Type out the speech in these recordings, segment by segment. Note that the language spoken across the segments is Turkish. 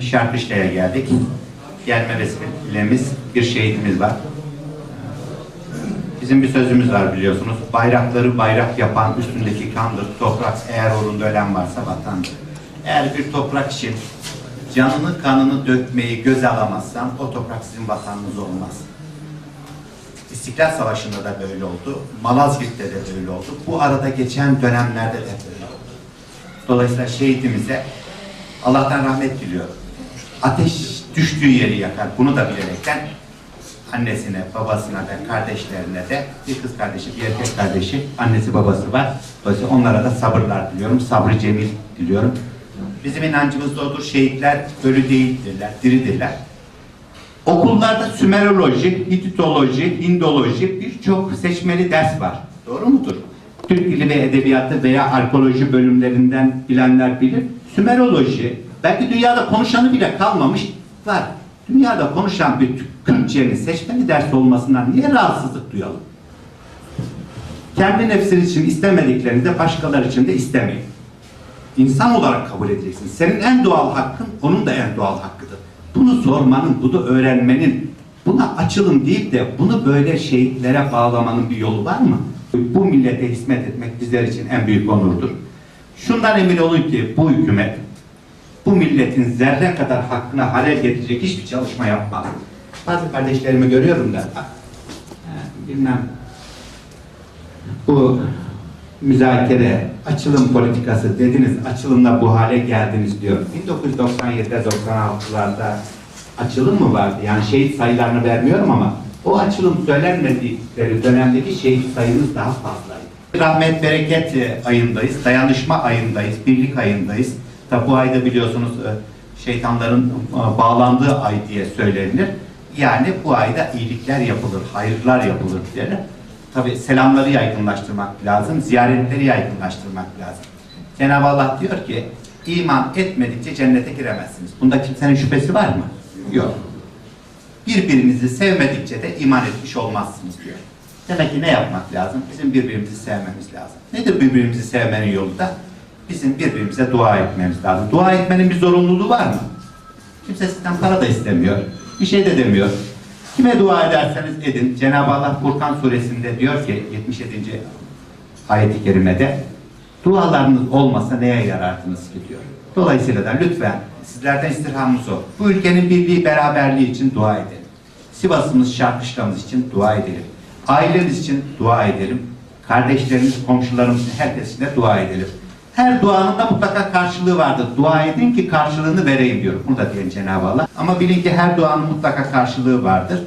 Şarkışla'ya geldik. Gelme vesilemiz bir şehitimiz var. Bizim bir sözümüz var biliyorsunuz. Bayrakları bayrak yapan üstündeki kandır. Toprak eğer orunda ölen varsa vatandır. Eğer bir toprak için canını kanını dökmeyi göze alamazsan o toprak sizin vatanınız olmaz. İstiklal Savaşı'nda da böyle oldu. Malazgirt'te de böyle oldu. Bu arada geçen dönemlerde de böyle oldu. Dolayısıyla şehitimize Allah'tan rahmet diliyorum. Ateş düştüğü yeri yakar. Bunu da bilerekten annesine, babasına ve kardeşlerine de bir kız kardeşi, bir erkek kardeşi, annesi babası var. Dolayısıyla onlara da sabırlar diliyorum. Sabrı cemil diliyorum. Bizim inancımız da odur. Şehitler ölü değildirler, diridirler. Okullarda Sümeroloji, Hititoloji, Hindoloji birçok seçmeli ders var. Doğru mudur? Türk Dili ve Edebiyatı veya arkeoloji bölümlerinden bilenler bilir. Sümeroloji, belki dünyada konuşanı bile kalmamış var. Dünyada konuşan bir Kürtçenin seçmeli ders olmasından niye rahatsızlık duyalım? Kendi nefsiniz için istemediklerini de başkaları için de istemeyin. İnsan olarak kabul edeceksin. Senin en doğal hakkın, onun da en doğal hakkıdır. Bunu sormanın, bunu öğrenmenin, buna açılın deyip de bunu böyle şehitlere bağlamanın bir yolu var mı? Bu millete hizmet etmek bizler için en büyük onurdur. Şundan emin olun ki bu hükümet bu milletin zerre kadar hakkına halel getirecek hiçbir çalışma yapmaz. Bazı kardeşlerimi görüyorum da bilmem bu müzakere, açılım politikası dediniz, açılımla bu hale geldiniz diyor. 1997'de 96'larda açılım mı vardı? Yani şehit sayılarını vermiyorum ama o açılım söylenmedikleri dönemdeki şehit sayımız daha fazlaydı. Rahmet bereket e, ayındayız, dayanışma ayındayız, birlik ayındayız. Tabi bu ayda biliyorsunuz e, şeytanların e, bağlandığı ay diye söylenir. Yani bu ayda iyilikler yapılır, hayırlar yapılır diye. Tabi selamları yaygınlaştırmak lazım, ziyaretleri yaygınlaştırmak lazım. Cenab-ı Allah diyor ki, iman etmedikçe cennete giremezsiniz. Bunda kimsenin şüphesi var mı? Yok. Birbirinizi sevmedikçe de iman etmiş olmazsınız diyor. Demek ki ne yapmak lazım? Bizim birbirimizi sevmemiz lazım. Nedir birbirimizi sevmenin yolu da? Bizim birbirimize dua etmemiz lazım. Dua etmenin bir zorunluluğu var mı? Kimse sizden para da istemiyor. Bir şey de demiyor. Kime dua ederseniz edin. Cenab-ı Allah Furkan suresinde diyor ki 77. ayet-i kerimede dualarınız olmasa neye yarardınız ki diyor. Dolayısıyla da lütfen sizlerden istirhamımız o. Bu ülkenin birliği beraberliği için dua edelim. Sivas'ımız, Şarkışla'mız için dua edelim. Ailemiz için dua edelim. Kardeşlerimiz, komşularımız herkes için de dua edelim. Her duanın da mutlaka karşılığı vardır. Dua edin ki karşılığını vereyim diyor. Bunu da diyen Cenab-ı Allah. Ama bilin ki her duanın mutlaka karşılığı vardır.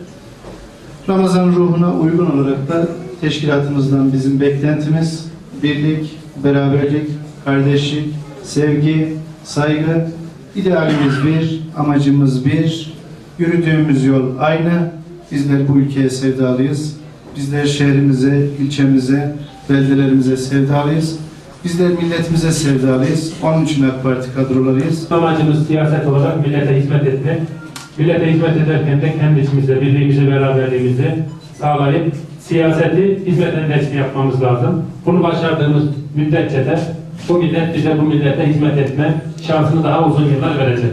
Ramazan ruhuna uygun olarak da teşkilatımızdan bizim beklentimiz birlik, beraberlik, kardeşlik, sevgi, saygı, idealimiz bir, amacımız bir, yürüdüğümüz yol aynı. Bizler bu ülkeye sevdalıyız. Bizler şehrimize, ilçemize, beldelerimize sevdalıyız. Bizler milletimize sevdalıyız. Onun için AK Parti kadrolarıyız. Amacımız siyaset olarak millete hizmet etmek. Millete hizmet ederken de kendi içimizde birliğimizi, beraberliğimizi sağlayıp siyaseti hizmet endeksli yapmamız lazım. Bunu başardığımız müddetçe de bu millet bize bu millete hizmet etme şansını daha uzun yıllar verecek.